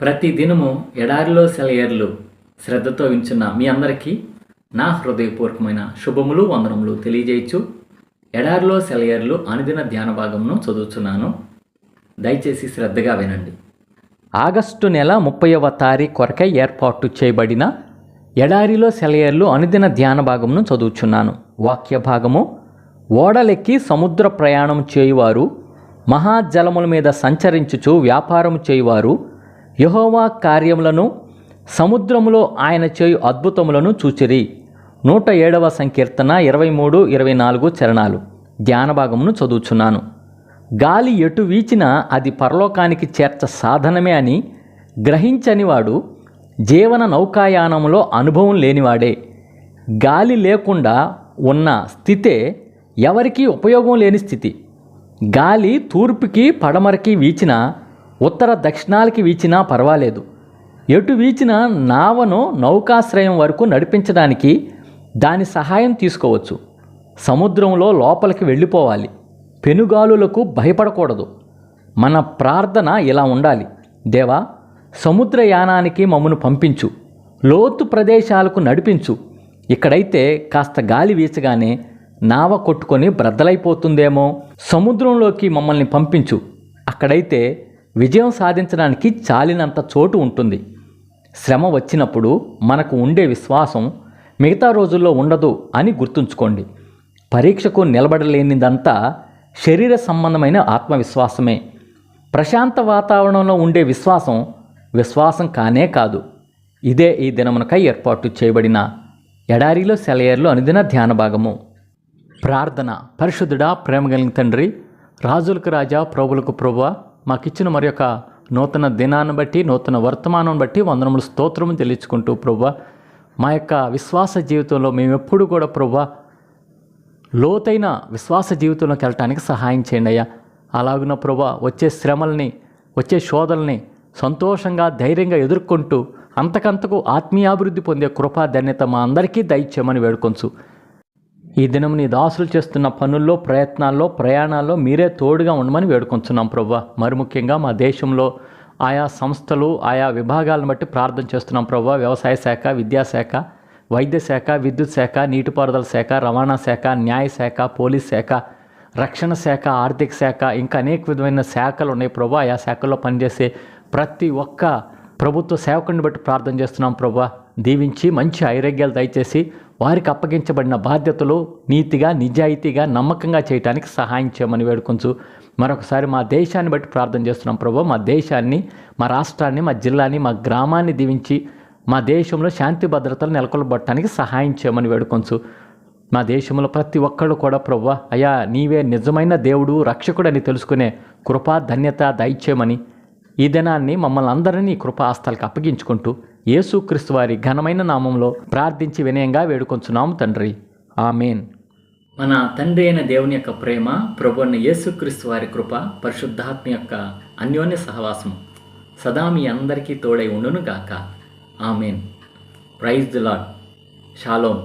ప్రతి దినము ఎడారిలో సెలయేర్లు శ్రద్ధతో వించున్న మీ అందరికీ నా హృదయపూర్వకమైన శుభములు వందనములు తెలియజేయచ్చు. ఎడారిలో సెలయర్లు అనుదిన ధ్యాన భాగమును చదువుతున్నాను దయచేసి శ్రద్ధగా వినండి. ఆగస్టు నెల ముప్పైవ తారీఖు కొరకై ఏర్పాటు చేయబడిన ఎడారిలో సెలయేర్లు అనుదిన ధ్యాన భాగమును చదువుచున్నాను. వాక్య భాగము ఓడలెక్కి సముద్ర ప్రయాణం చేయువారు మహాజలముల మీద సంచరించుచు వ్యాపారం చేయువారు యహోవా కార్యములను సముద్రములో ఆయన చేయు అద్భుతములను చూచిరి. నూట ఏడవ సంకీర్తన ఇరవై మూడు ఇరవై నాలుగు చరణాలు. ధ్యాన భాగమును చదువుచున్నాను. గాలి ఎటు వీచినా అది పరలోకానికి చేర్చ సాధనమే అని గ్రహించని వాడు జీవన నౌకాయానంలో అనుభవం లేనివాడే. గాలి లేకుండా ఉన్న స్థితే ఎవరికీ ఉపయోగం లేని స్థితి. గాలి తూర్పుకి పడమరకి వీచినా ఉత్తర దక్షిణాలకి వీచినా పర్వాలేదు. ఎటు వీచిన నావను నౌకాశ్రయం వరకు నడిపించడానికి దాని సహాయం తీసుకోవచ్చు. సముద్రంలో లోపలికి వెళ్ళిపోవాలి. పెనుగాలులకు భయపడకూడదు. మన ప్రార్థన ఇలా ఉండాలి. దేవా సముద్రయానానికి మమ్మను పంపించు. లోతు ప్రదేశాలకు నడిపించు. ఇక్కడైతే కాస్త గాలి వీచగానే నావ కొట్టుకొని బ్రద్దలైపోతుందేమో. సముద్రంలోకి మమ్మల్ని పంపించు. అక్కడైతే విజయం సాధించడానికి చాలినంత చోటు ఉంటుంది. శ్రమ వచ్చినప్పుడు మనకు ఉండే విశ్వాసం మిగతా రోజుల్లో ఉండదు అని గుర్తుంచుకోండి. పరీక్షకు నిలబడలేనిదంతా శరీర సంబంధమైన ఆత్మవిశ్వాసమే. ప్రశాంత వాతావరణంలో ఉండే విశ్వాసం విశ్వాసం కానే కాదు. ఇదే ఈ దినమునకై ఏర్పాటు చేయబడిన ఎడారిలో సెలయర్లో అనుదిన ధ్యాన భాగము. ప్రార్థన. పరిశుద్ధుడా ప్రేమ కలిగిన తండ్రి రాజులకు రాజా ప్రభులకు ప్రభువ మాకిచ్చిన మరి యొక్క నూతన దినాన్ని బట్టి నూతన వర్తమానం బట్టి వందనములు స్తోత్రము చెల్లించుకుంటూ ప్రభువ మా యొక్క విశ్వాస జీవితంలో మేము ఎప్పుడు కూడా ప్రభువ లోతైన విశ్వాస జీవితంలోకి వెళ్ళటానికి సహాయం చేయండి అయ్యా. అలాగున ప్రభా వచ్చే శ్రమల్ని వచ్చే శోధల్ని సంతోషంగా ధైర్యంగా ఎదుర్కొంటూ అంతకంతకు ఆత్మీయాభివృద్ధి పొందే కృపా ధన్యత మా అందరికీ దయచేయమని వేడుకొంచు. ఈ దినం నీ దాసులు చేస్తున్న పనుల్లో ప్రయత్నాల్లో ప్రయాణాల్లో మీరే తోడుగా ఉండమని వేడుకొంచున్నాం ప్రభు మరి ముఖ్యంగా మా దేశంలో ఆయా సంస్థలు ఆయా విభాగాలను బట్టి ప్రార్థన చేస్తున్నాం ప్రభు వ్యవసాయ శాఖ విద్యాశాఖ వైద్య శాఖ విద్యుత్ శాఖ నీటిపారుదల శాఖ రవాణా శాఖ న్యాయ శాఖ పోలీస్ శాఖ రక్షణ శాఖ ఆర్థిక శాఖ ఇంకా అనేక విధమైన శాఖలు ఉన్నాయి ప్రభు ఆయా శాఖల్లో పనిచేసే ప్రతి ఒక్క ప్రభుత్వ సేవకుని బట్టి ప్రార్థన చేస్తున్నాం ప్రభు దీవించి మంచి ఐరోగ్యాలు దయచేసి వారికి అప్పగించబడిన బాధ్యతలు నీతిగా నిజాయితీగా నమ్మకంగా చేయడానికి సహాయం చేయమని వేడుకొంచు. మరొకసారి మా దేశాన్ని బట్టి ప్రార్థన చేస్తున్నాం ప్రభు. మా దేశాన్ని మా రాష్ట్రాన్ని మా జిల్లాని మా గ్రామాన్ని దీవించి మా దేశంలో శాంతి భద్రతలు నెలకొల్పడానికి సహాయం చేయమని వేడుకొంచు. మా దేశంలో ప్రతి ఒక్కళ్ళు కూడా ప్రభు అయ్యా నీవే నిజమైన దేవుడు రక్షకుడని తెలుసుకునే కృపా ధన్యత దయచేయమని ఈ దినాన్ని మమ్మల్ని అందరినీ కృపా ఆస్తాలకు అప్పగించుకుంటూ యేసుక్రీస్తు వారి ఘనమైన నామంలో ప్రార్థించి వినయంగా వేడుకొంచున్నాము తండ్రి. ఆమెన్. మన తండ్రి అయిన దేవుని యొక్క ప్రేమ ప్రభున్న యేసుక్రీస్తు వారి కృప పరిశుద్ధాత్మ యొక్క అన్యోన్య సహవాసం సదా మీ అందరికీ తోడై ఉండును గాక amen. Praise the lord shalom